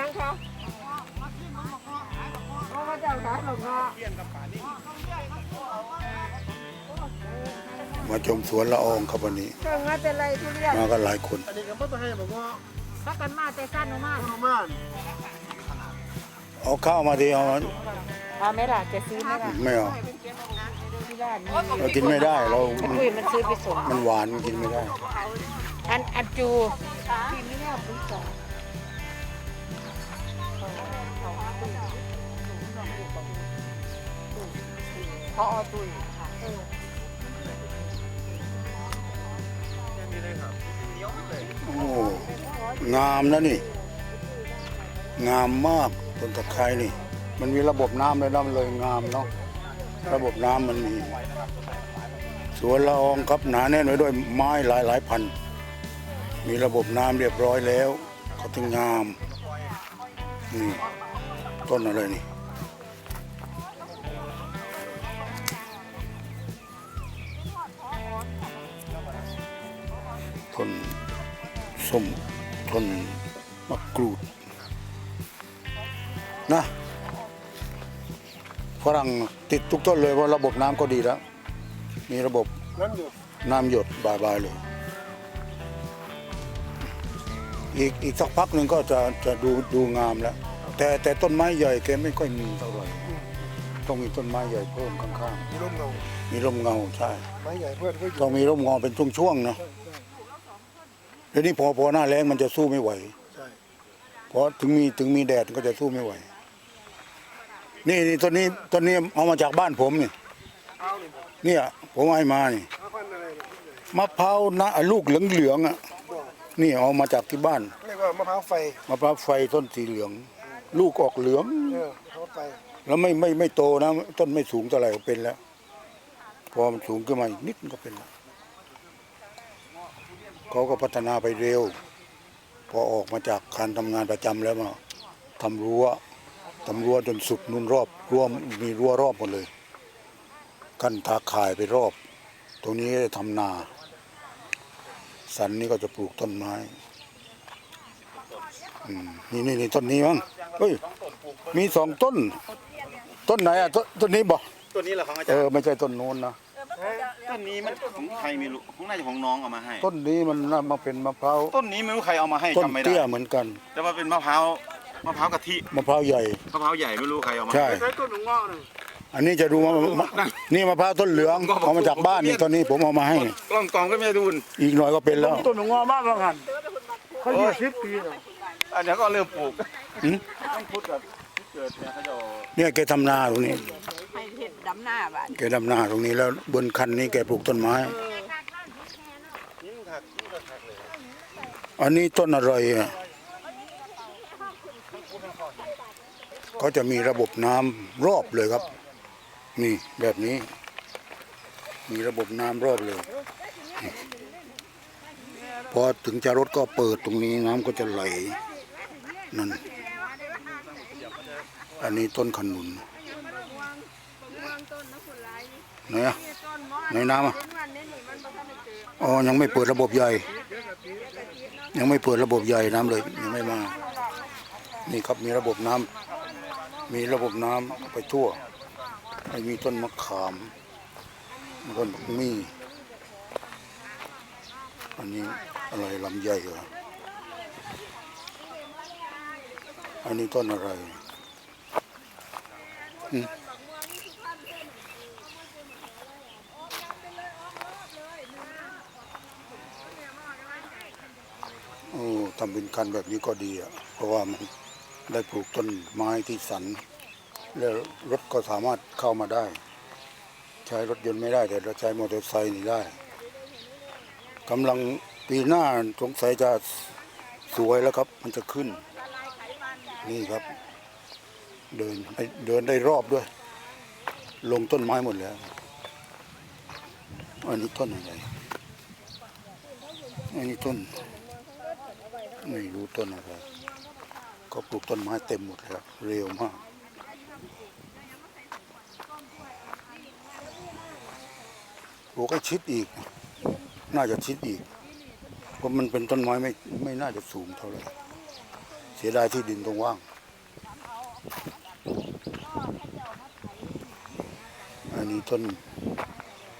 ยังคะเพราะว่าเจ้าขายหลงเงาะมาชมสวนละอองครับวันนี้เครื่องเงาะเป็นไรทุเรียนมากันหลายคน อันนี้ก็ไม่ต้องให้บอกว่าพักกันมาแต่สั้นมากพนมานเอาข้าวมาดิเอาเอาไหมล่ะจะซื้อไหมล่ะไม่เอาที่บ้านมีเรากินไม่ได้เราอุ้ยมันซื้อไปส่งมันหวานกินไม่ได้ อันอันจูกิน องพอตุยค่ะโอ้งามนะนี่ งามมากต้นตะไคร้นี่ มันมีระบบน้ำเลยนะมันเลยงามเนาะระบบน้ำมันมี สวนละอองครับหนาแน่นไว้ด้วยไม้หลายหลายพัน มีระบบน้ำเรียบร้อยแล้วเขาถึงงามนี่ต้นอะไรนี่ นส้มต้นมะกรูดนะฝรั่งติดทุกต้นเลยเพราะระบบน้ำก็ดีแล้ว มีระบบนั่นอยู่น้ำหยดบายๆเลย อีกอีกสักพักหนึ่งก็จะจะดูดูงามแล้ว แต่แต่ต้นไม้ใหญ่แกไม่ค่อยมีเท่าไหร่ต้องมีต้นไม้ใหญ่เพิ่มข้างมีร่มเงาๆมีร่มเงาใช่ไม้ใหญ่เพื่อนก็อยู่ต้องมีร่มเงาเป็นช่วงๆเนาะ เดี๋ยวนี้พอพอหน้าแรงมันจะสู้ไม่ไหวใช่เพราะถึงมีถึงมีแดดก็จะสู้ไม่ไหว นี่นี่ต้นนี้ต้นนี้เอามาจากบ้านผมนี่เอาเลยเนี่ยผมเอาให้มานี่เอาพันอะไรเนี่ยมะพร้าวนะลูกเหลืองๆอะบอกนี่เอามาจากที่บ้านเรียกว่ามะพร้าวไฟมะพร้าวไฟต้นสีเหลือง ลูกออกเหลืองเออมะพร้าวไฟแล้วไม่ไม่ไม่โตนะ ต้นไม่สูงเท่าไหร่ก็เป็นแล้ว พอมันสูงขึ้นมาอีกนิดก็เป็นแล้ว เขาก็พัฒนาไปเร็ว พอออกมาจากการทำงานประจำแล้วมาทำรั้วทำรั้วจนสุดนุ่นรอบรั้วมีรั้วรอบหมดเลย กั้นทาข่ายไปรอบ ตรงนี้ทำนา สันนี่ก็จะปลูกต้นไม้อืมนี่นี่นี่ต้นนี้มั้งเฮ้ยมีสองต้น ต้นไหนอะต้นต้นนี้บอกตัวนี้เหรอของอาเอจารอย์ไม่ใช่ต้นโน้นนะ ต้นนี้มันของใครไม่รู้ของน่าจะของน้องเอามาให้ ต้นนี้มันน่ามาเป็นมะพร้าวต้นนี้ไม่รู้ใครเอามาให้ต้นจำไม่ได้เตี้ยเหมือนกันแต่ว่าเป็นมะพร้าวมะพร้าวกะทิมะพร้าวใหญ่ มะพร้าวใหญ่ไม่รู้ใครเอามา ใช่ ใช้ต้นหนุ่งงอกหนึ่งอันนี้จะดูว่ามะนี่มะพร้าวต้นเหลืองเอามาจากบ้านนี่ตอนนี้ผมเอามาให้ กล้องกองก็ไม่ดูนอีกหน่อยก็เป็นแล้ว ต้นหนุ่งงอกมากบางหันเขายี่สิบปีแล้วอันนี้ก็เริ่มปลูกหืม ต้องพุทธกับที่เกิดเนี่ยเขาจะเอาเนี่ยแกทำนาตรงนี้ให้เห็ ดำหน้าบ้านแกทำนาตรงนี้แล้วบนคันนี้แกปลูกต้นไม้เลยอันนี้ต้นอะไรอะเขาจะมีระบบน้ำรอบเลยครับ นี่แบบนี้ มีระบบน้ำรอบเลยนี่พอถึงจะรถก็เปิดตรงนี้น้ำก็จะไหลนั่น อันนี้ต้นขนุน ไหนอะไหนน้ำอะอ๋อ ยังไม่เปิดระบบใหญ่ ยังไม่เปิดระบบใหญ่น้ำเลย ยังไม่มา นี่ครับมีระบบน้ำ มีระบบน้ำไปทั่วไอ้มีต้นมะขามต้นบักมี่อันนี้อะไรลำไยเหรอ อันนี้ต้นอะไรหึโอ้ ทำเป็นคันแบบนี้ก็ดีอะเพราะว่ามันได้ปลูกต้นไม้ที่สัน แล้วรถก็สามารถเข้ามาได้ ใช้รถยนต์ไม่ได้แต่เราใช้มอเตอร์ไซค์นี่ได้กำลังปีหน้าสงสัยจะสวยแล้วครับ มันจะขึ้น นี่ครับ เดินเดินได้รอบด้วย ลงต้นไม้หมดแล้วอันนี้ต้นอะไรอันนี้ต้น ไม่รู้ต้นอะไรก็ปลูกต้นไม้เต็มหมดแล้วเร็วมากปลูกให้ชิดอีก น่าจะชิดอีก เพราะมันเป็นต้นไม้ไม่ไม่น่าจะสูงเท่าไหร่เสียดายที่ดินตรงว่างอันนี้ต้น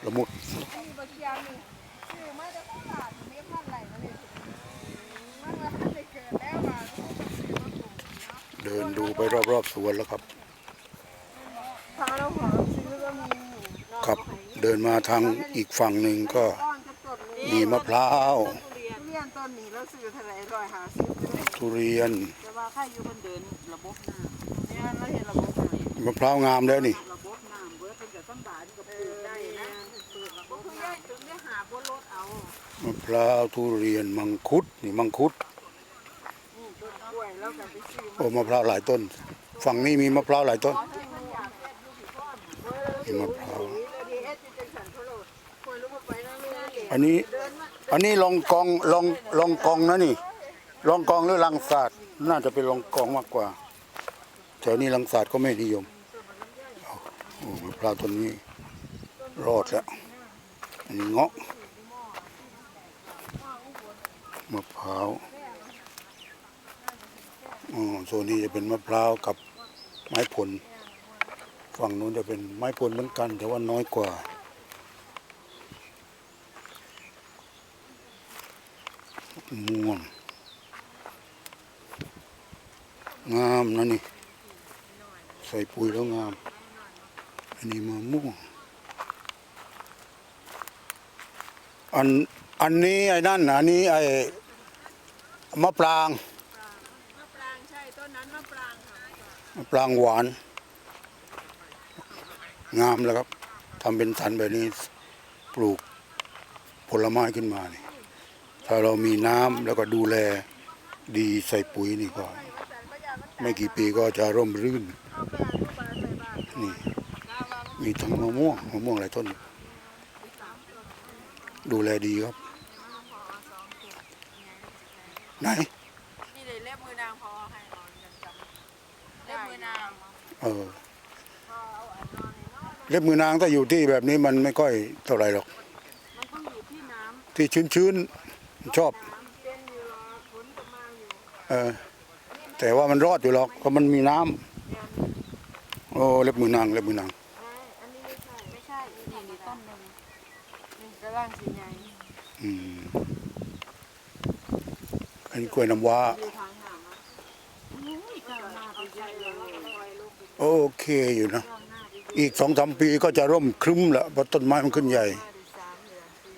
ละมุด มีบะเคียงนี่ชื่อมาจากตลาดมีพันไหลมาเลยมันว่าท่านได้เกิดแล้วว่า เดินดูไปรอบๆสวนแล้วครับพาเราขอซื้อก็มีครับเดินมาทางอีกฝั่งหนึ่งก็ต้อนจะต้นนี้มีมะพร้าวทุเรียนต้นนี้เราซื้อเท่าไหร่ร้อยห้าสิบทุเรียนแต่ว่าข้าอยู่คนเดินระบบน้ำเนี่ยเราเห็นระบบน้ำมะพร้าวงามแล้วนี่ระบบน้ำเบิดเป็นกับต้นบาทก็ปลูกได้นะปลูกระบบน้ำถึงได้หาบนรถเอามะพร้าวทุเรียนมังคุดนี่มังคุด โอ้มะพร้าวหลายต้น ฝั่งนี้มีมะพร้าวหลายต้นมีมะพร้าวอันนี้อันนี้ลองกองลองลองกองนะนี่ลองกองหรือลังศาสตร์น่าจะเป็นลองกองมากกว่าแถวนี้ลังศาสตร์ก็ไม่นิยมโอ้มะพร้าวต้นนี้รอดแล้วอันนี้เงาะมะพร้าว โซนนี้จะเป็นมะพร้าวกับไม้ผล ฝั่งนู้นจะเป็นไม้ผลเหมือนกัน แต่ว่าน้อยกว่า ม่วง งามนะนี่ ใส่ปุ๋ยแล้วงาม อันนี้มะม่วง อัน อันนี้ไอ้นั่น อันนี้ไอ้มะปราง มะปรางใช่ต้นนั้นมะปรางค่ะ มะป รางหวาน งามแล้วครับทำเป็นสันแบบนี้ปลูกผลไม้ขึ้นมานี่ถ้าเรามีน้ำแล้วก็ดูแลดีใส่ปุ๋ยนี่ก็ ไม่กี่ปีก็จะร่มรื่น นี่มีทั้งมะม่วงมะม่วงหลายต้น ดูแลดีครับ ไหน นี่เลยเล็บมือนางพอให้ เล็บมือนางเออเล็บมือนางถ้าอยู่ที่แบบนี้มันไม่ค่อยเท่าไหร่หรอกมันต้องอยู่ที่น้ที่ชื้นๆชอบำน้ำเป็นอยู่รอฝนจะมาอยู่เออแต่ว่ามันรอดอยู่หรอกเพราะมันมีน้ำโอ้เล็บมือนางเล็บมือนางอันนี้ไม่ใช่ไม่ใช่นี่นี่ต้นหนึ่งนี่กระล่างสีใหญ่อืมอันนี้กล้วยน้ำว้า โอเคอยู่นะก้าวหน้าไปอีกสองสามปีก็จะร่มครึ้มแล้วเพราะต้นไม้มันขึ้นใหญ่ห้าหรือสามเดือนสี่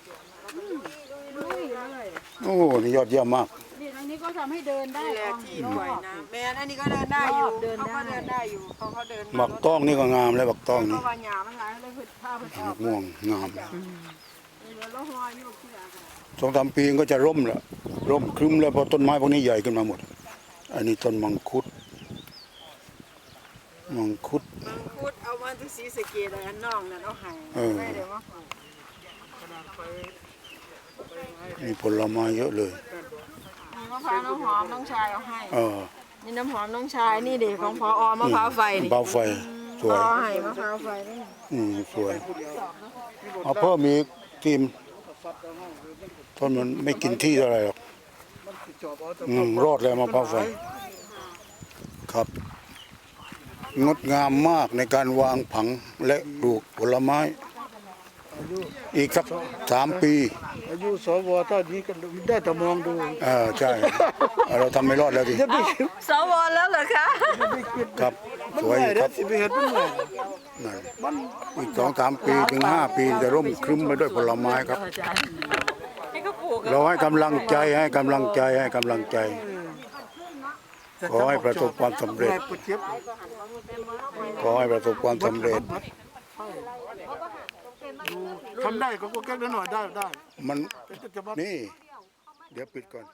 เดือนแล้วก็ลุยลุยเลยโอ้นี่ยอดเยี่ยมมาก นี่ทางนี้ก็ทำให้เดินได้นี่แหละออกที่ปล่อยน้ำแม่นอันนี้ก็เดินได้อยู่เขาก็เดินได้อยู่เขาเขาเดินบักต้องนี่ก็งามแล้วบักต้องเพนี่ราะว่าหญ้ามันหลายเลยพืชผ้าพืชออบักกม่วงงามแล้วเดี๋ยวเราหอยอยู่ที่อ่างสองสามปีก็จะร่มแล้วร่มครึ้มแล้วเพราะต้นไม้พวกนี้ใหญ่ขึ้นมาหมด อันนี้ต้นมังคุด มังคุดมังคุดเอามาที่สีสะเกดอันน้องนั่นเอาให้เออได้เดี๋ยวว่าปลูกมีผลไม้เยอะเลยมีมะพร้าวน้ำหอมน้องชายเอาให้เออนี่น้ำหอมน้องชายนี่เด็กของพออมะพร้าวไฟนี่เบาไฟสพวยอให้มะพร้าวไฟนี่อืมสวยเอาเพิ่มอีกทีมต้นมันไม่กินที่เท่าไหร่หรอกมันสิจอบเอาแต่อืมรอดแล้วมะพร้าวไฟครับ งดงามมากในการวางผังและปลูกผลไม้ อีกสักสามปี อายุสวตอนนี้ก็ได้แต่มองดูเออใช่เอาเราทำไม่รอดแล้วดิจะได้คิดสวแล้วเหรอคะครับ มันสวยเมื่อยคแล้รัวบสิไปเห็นมันเมื่อยนั่นอีกสองสามปีถึงห้าปีจะร่มครึ้มไปด้วยผลไม้ครับ ให้เขาปลูกเราให้กำลังใจให้กำลังใจให้กำลังใจ ขอให้ประสบความสำเร็จปวดเจ็บขอให้ประสบความสำเร็จ ทำได้ก็ก็แก้นิดหน่อยได้ได้มันแต่จะมานี่ เดี๋ยวปิดก่อน